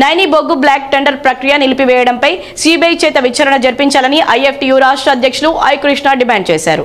నైని బొగ్గు black tender ప్రక్రియ నిలిపివేయడంపై CBI చేత విచారణ జరిపించాలని ఐఎఫ్టియు రాష్ట్ర అధ్యక్షులు ఐ కృష్ణ డిమాండ్ చేశారు.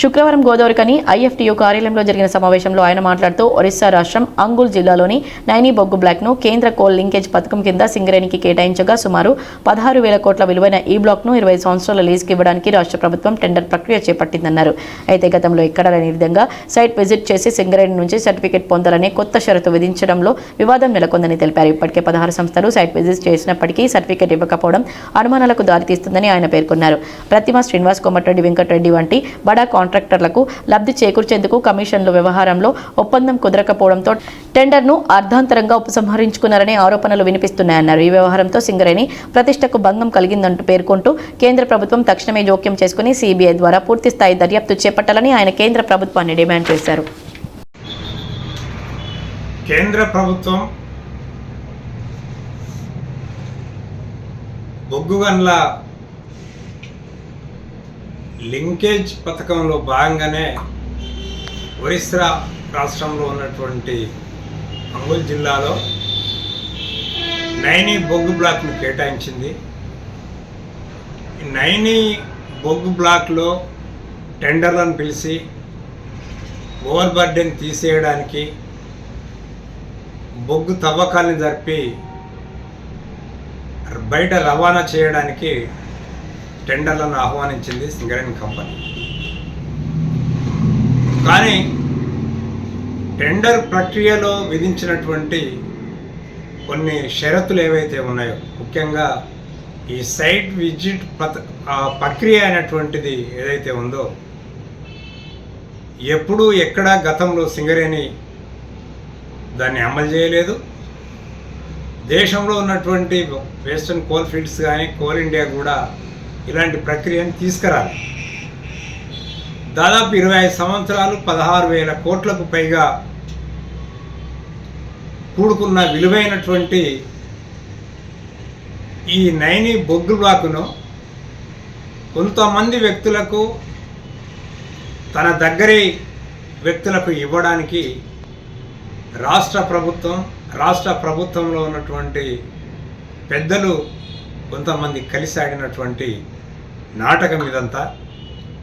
శుక్రవారం గోదావరికని ఐఎఫ్టీయూ కార్యాలయంలో జరిగిన సమావేశంలో ఆయన మాట్లాడుతూ ఒరిస్సా రాష్ట్రం అంగుల్ జిల్లాలోని నైని బొగ్గు బ్లాక్ను కేంద్ర కోల్ లింకేజ్ పథకం కింద సింగరేణికి కేటాయించగా సుమారు పదహారు వేల కోట్ల విలువైన ఈ బ్లాక్ను ఇరవై సంవత్సరాల లీజుకి ఇవ్వడానికి రాష్ట్ర ప్రభుత్వం టెండర్ ప్రక్రియ చేపట్టిందన్నారు. అయితే గతంలో ఎక్కడా లేని విధంగా సైట్ విజిట్ చేసి సింగరేణి నుంచి సర్టిఫికేట్ పొందాలనే కొత్త షరతు విధించడంలో వివాదం నెలకొందని తెలిపారు. ఇప్పటికే పదహారు సంస్థలు సైట్ విజిట్ చేసినప్పటికీ సర్టిఫికేట్ ఇవ్వకపోవడం అనుమానాలకు దారితీస్తుందని ఆయన పేర్కొన్నారు. ప్రతిమ శ్రీనివాస్ కోమటిరెడ్డి వెంకటరెడ్డి వంటి బడా కాంట్రాక్టర్లకు లబ్ధి చేకూర్చేందుకు కమిషన్ల వ్యవహారంలో ఒప్పందం కుదరకపోవడంతో టెండర్ను అర్ధాంతరంగా ఉపసంహరించుకున్నారనే ఆరోపణలు వినిపిస్తున్నాయన్నారు. ఈ వ్యవహారంతో సింగరేణి ప్రతిష్టకు భంగం కలిగిందంటూ పేర్కొంటూ కేంద్ర ప్రభుత్వం తక్షణమే జోక్యం చేసుకుని సిబిఐ ద్వారా పూర్తి స్థాయి దర్యాప్తు చేపట్టాలని ఆయన కేంద్ర ప్రభుత్వాన్ని డిమాండ్ చేశారు. కేంద్ర ప్రభుత్వం బొగ్గు గన్ల లింకేజ్ పథకంలో భాగంగానే ఒరిస్సా రాష్ట్రంలో ఉన్నటువంటి అంగుల్ జిల్లాలో నైని బొగ్గు బ్లాక్ను కేటాయించింది. నైనీ నైని బొగ్గు బ్లాక్లో టెండర్లను పిలిచి ఓవర్ బర్డెన్ తీసేయడానికి బొగ్గు తవ్వకాలను జరిపి బయట రవాణా చేయడానికి టెండర్లను ఆహ్వానించింది సింగరేణి కంపెనీ కానీ టెండర్ ప్రక్రియలో విధించినటువంటి కొన్ని షరతులు ఏవైతే ఉన్నాయో ముఖ్యంగా ఈ సైట్ విజిట్ ప్రక్రియ అనేటువంటిది ఏదైతే ఉందో ఎప్పుడూ ఎక్కడ గతంలో సింగరేణి దాన్ని అమలు చేయలేదు. దేశంలో ఉన్నటువంటి వెస్ట్రన్ కోల్ ఫీల్డ్స్ కానీ కోల్ ఇండియా కూడా ఇలాంటి ప్రక్రియను తీసుకురాలి. దాదాపు ఇరవై ఐదు సంవత్సరాలు పదహారు వేల కోట్లకు పైగా కూడుకున్న విలువైనటువంటి ఈ నైని బొగ్గు బ్లాకును కొంతమంది వ్యక్తులకు తన దగ్గరి వ్యక్తులకు ఇవ్వడానికి రాష్ట్ర ప్రభుత్వం రాష్ట్ర ప్రభుత్వంలో ఉన్నటువంటి పెద్దలు కొంతమంది కలిసి ఆడినటువంటి ನಾಟಕಮಿದಂಥ